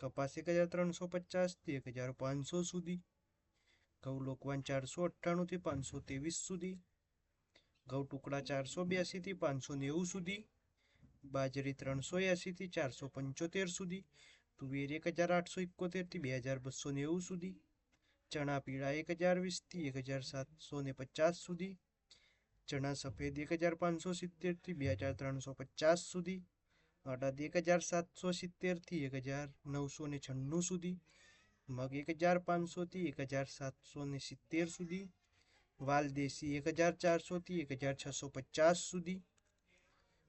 કપાસ એક હજાર ત્રણસો પચાસથી એક હજાર પાંચસો સુધી. ઘઉં લોકવાન ચારસો અઠ્ઠાણુંથી પાંચસો ત્રેવીસ સુધી. ઘઉં ટુકડા ચારસો બ્યાસીથી પાંચસો નેવું સુધી. બાજરી ત્રણસો એંસીથી ચારસો પંચોતેર સુધી. તુવેર એક હજાર આઠસો એકોતેરથી બે હજાર બસો નેવું સુધી. ચણા પીળા એક હજાર વીસથી એક હજાર સાતસો ને પચાસ સુધી. ચણા સફેદ એક હજાર પાંચસો સિત્તેરથી બે હજાર ત્રણસો પચાસ સુધી. અડદ એક હજાર સાતસો સિત્તેરથી એક હજાર નવસો ને છન્નું સુધી, મગ એક હજાર પાંચસોથી એક હજાર સાતસો ને સિત્તેર સુધી, વાલદેશી એક હજાર ચારસોથી એક હજાર છસો પચાસ સુધી,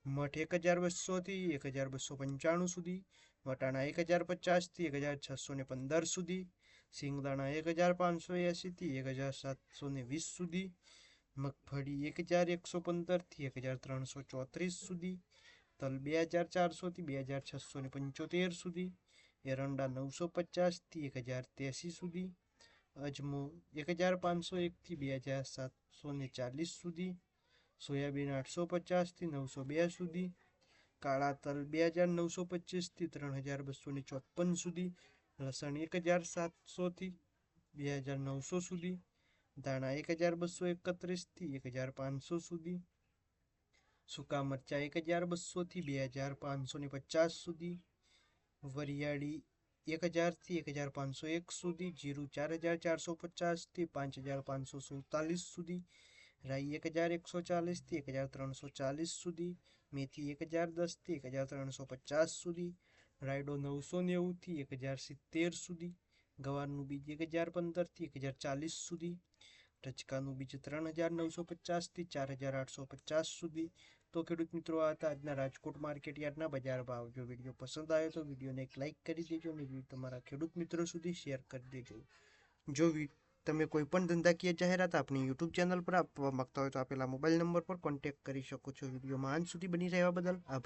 મઠ એક હજાર બસોથી એક હજાર બસો પંચાણું સુધી, વટાણા એક હજાર પચાસથી એક હજાર છસો ને પંદર સુધી, સિંગદાણા એક હજાર પાંચસો એંસીથી એક હજાર સાતસો ને વીસ સુધી, મગફળી એક હજાર એકસો પંદરથી એક હજાર ત્રણસો ચોત્રીસ સુધી તલ બે હજાર ચારસોથી બે હજાર છસો ને પંચોતેર સુધી, એરંડા નવસો પચાસથી એક હજાર ત્યાસી સુધી, અજમો એક હજાર પાંચસો એકથી બે હજાર સાતસો ને ચાલીસ સુધી, સોયાબીન આઠસો પચાસથી નવસો બે સુધી, કાળા તલ બે હજાર નવસો પચીસથી ત્રણ હજાર બસો ને ચોપન સુધી, લસણ એક હજાર સાતસોથી બે હજાર નવસો સુધી દાણા એક હજાર બસો એકત્રીસથી એક હજાર પાંચસો સુધી સૂકા મરચાં એક હજાર બસોથી બે હજાર પાંચસો ને પચાસ સુધી વરિયાળી એક હજારથી એક હજાર પાંચસો એક સુધી જીરું ચાર હજાર ચારસો પચાસથી પાંચ હજાર પાંચસો સુડતાલીસ સુધી રાઈ એક હજાર એકસો ચાલીસથી એક હજાર ત્રણસો ચાલીસ સુધી મેથી એક હજાર દસથી એક હજાર ત્રણસો પચાસ સુધી રાયડો નવસો નેવુંથી એક હજાર સિત્તેર સુધી ગવારનું બીજ એક હજાર પંદરથી એક હજાર ચાલીસ સુધી રચકાનું બીજ ત્રણ હજાર નવસો પચાસથી ચાર હજાર આઠસો પચાસ સુધી. તો ખેડૂત મિત્રો, આ હતા આજના રાજકોટ માર્કેટ યાર્ડના બજાર ભાવ. જો વીડિયો પસંદ આવ્યો તો વિડીયોને એક લાઇક કરી દેજો અને વીડિયો તમારા ખેડૂત મિત્રો સુધી શેર કરી દેજો. જો તમે કોઈ પણ ધંધાકીય જાહેરાત આપની યુટ્યુબ ચેનલ પર આપવા માંગતા હોય તો આપેલા મોબાઈલ નંબર પર કોન્ટેક્ટ કરી શકો છો. વિડીયોમાં અંત સુધી બની રહેવા બદલ આભાર.